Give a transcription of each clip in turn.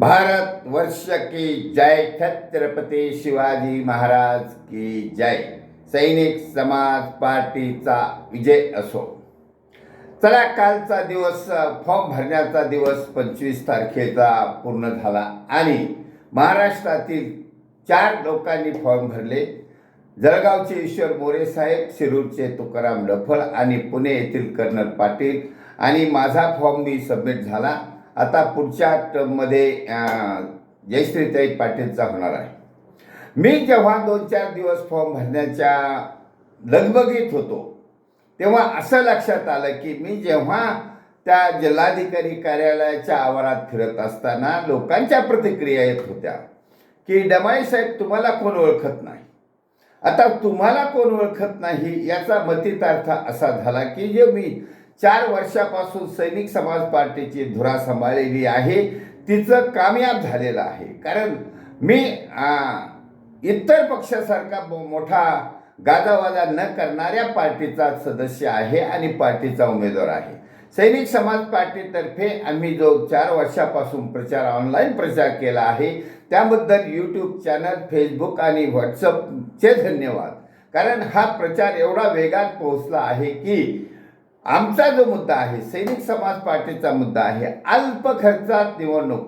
भारत वर्ष की जय छत्रपती शिवाजी महाराज की जय। सैनिक समाज पार्टीचा विजय असो। चला कालचा दिवस फॉर्म भरण्याचा दिवस पंचवीस तारखेचा पूर्ण झाला आणि महाराष्ट्रातील चार लोकांनी फॉर्म भरले. जळगावचे ईश्वर मोरे साहेब शिरूरचे तुकाराम डफळ आणि पुणे येथील कर्नल पाटील आणि माझा फॉर्म मी सबमिट झाला. आता पुढच्या टर्ममध्ये जयश्रीताई पाटीलचा होणार आहे. मी जेव्हा दोन चार दिवस फॉर्म भरण्याच्या लगबगीत होतो तेव्हा असं लक्षात आलं की मी जेव्हा त्या जिल्हाधिकारी कार्यालयाच्या आवारात फिरत असताना लोकांच्या प्रतिक्रिया येत होत्या की डमाई साहेब तुम्हाला कोण ओळखत नाही? आता तुम्हाला कोण ओळखत नाही याचा मतितार्थ असा झाला की जे मी चार वर्षापासून सैनिक समाज पार्टीची धुरा सांभाळलेली आहे. तिचं कामयाब झालेलं आहे. कारण मी इतर पक्षासारखा मोठा गाजावाजा न करणाऱ्या पार्टीचा सदस्य आहे आणि पार्टीचा उमेदवार आहे. सैनिक समाज पार्टीतर्फे आम्ही जो चार वर्षापासून प्रचार ऑनलाईन प्रचार केला आहे त्याबद्दल यूट्यूब चॅनल फेसबुक आणि व्हॉट्सअपचे धन्यवाद. कारण हा प्रचार एवढा वेगात पोहोचला आहे की आमचा जो मुद्दा आहे सैनिक समाज पार्टीचा मुद्दा आहे अल्प खर्चात निवडणूक.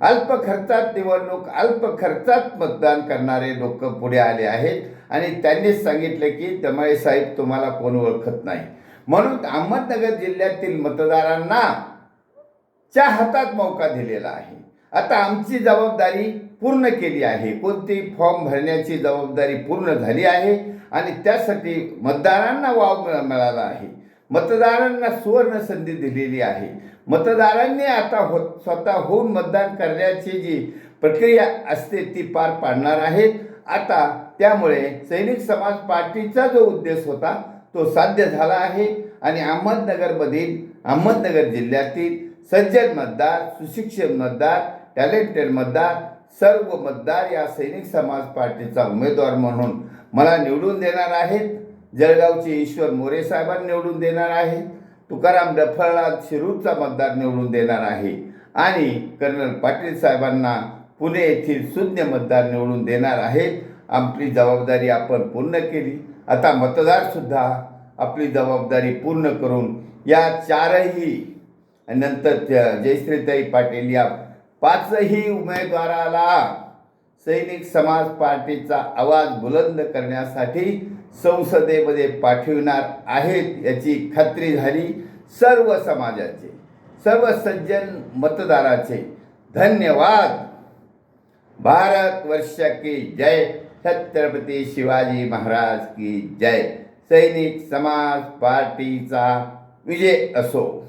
अल्प खर्चात निवडणूक अल्प खर्चात मतदान करणारे लोक पुढे आले आहेत. आणि त्यांनीच सांगितले की दमाळे साहेब तुम्हाला कोण ओळखत नाही. म्हणून अहमदनगर जिल्ह्यातील मतदारांना च्या हातात मौका दिलेला आहे. आता आमची जबाबदारी पूर्ण केली आहे. कोणती फॉर्म भरण्याची जबाबदारी पूर्ण झाली आहे. आणि त्यासाठी मतदारांना वाव मिळाला आहे. मतदारांना सुवर्ण संधी दिलेली आहे. मतदारांनी आता हो स्वतःहून मतदान करण्याची जी प्रक्रिया असते ती पार पाडणार आहेत. आता त्यामुळे सैनिक समाज पार्टीचा जो उद्देश होता तो साध्य झाला आहे. आणि अहमदनगरमधील अहमदनगर जिल्ह्यातील सज्जन मतदार सुशिक्षित मतदार टॅलेंटेड मतदार सर्व मतदार या सैनिक समाज पार्टीचा उमेदवार म्हणून मला निवडून देणार आहेत. जळगावचे ईश्वर मोरे साहेबांना निवडून देणार आहे. तुकाराम डफळला शिरूरचा मतदार निवडून देणार आहे. आणि कर्नल पाटील साहेबांना पुणे येथील शून्य मतदार निवडून देणार आहे आपली जबाबदारी आपण पूर्ण केली. आता मतदारसुद्धा आपली जबाबदारी पूर्ण करून या चारही नंतर जयश्रीताई पाटील या पाचही उमेदवाराला सैनिक समाज पार्टीचा आवाज बुलंद करण्यासाठी संसदेमध्ये पाठविणार आहेत याची खात्री झाली सर्व समाजाचे सर्व सज्जन मतदाराचे. धन्यवाद. भारत वर्ष की जय. छत्रपती शिवाजी महाराज की जय. सैनिक समाज पार्टीचा विजय असो.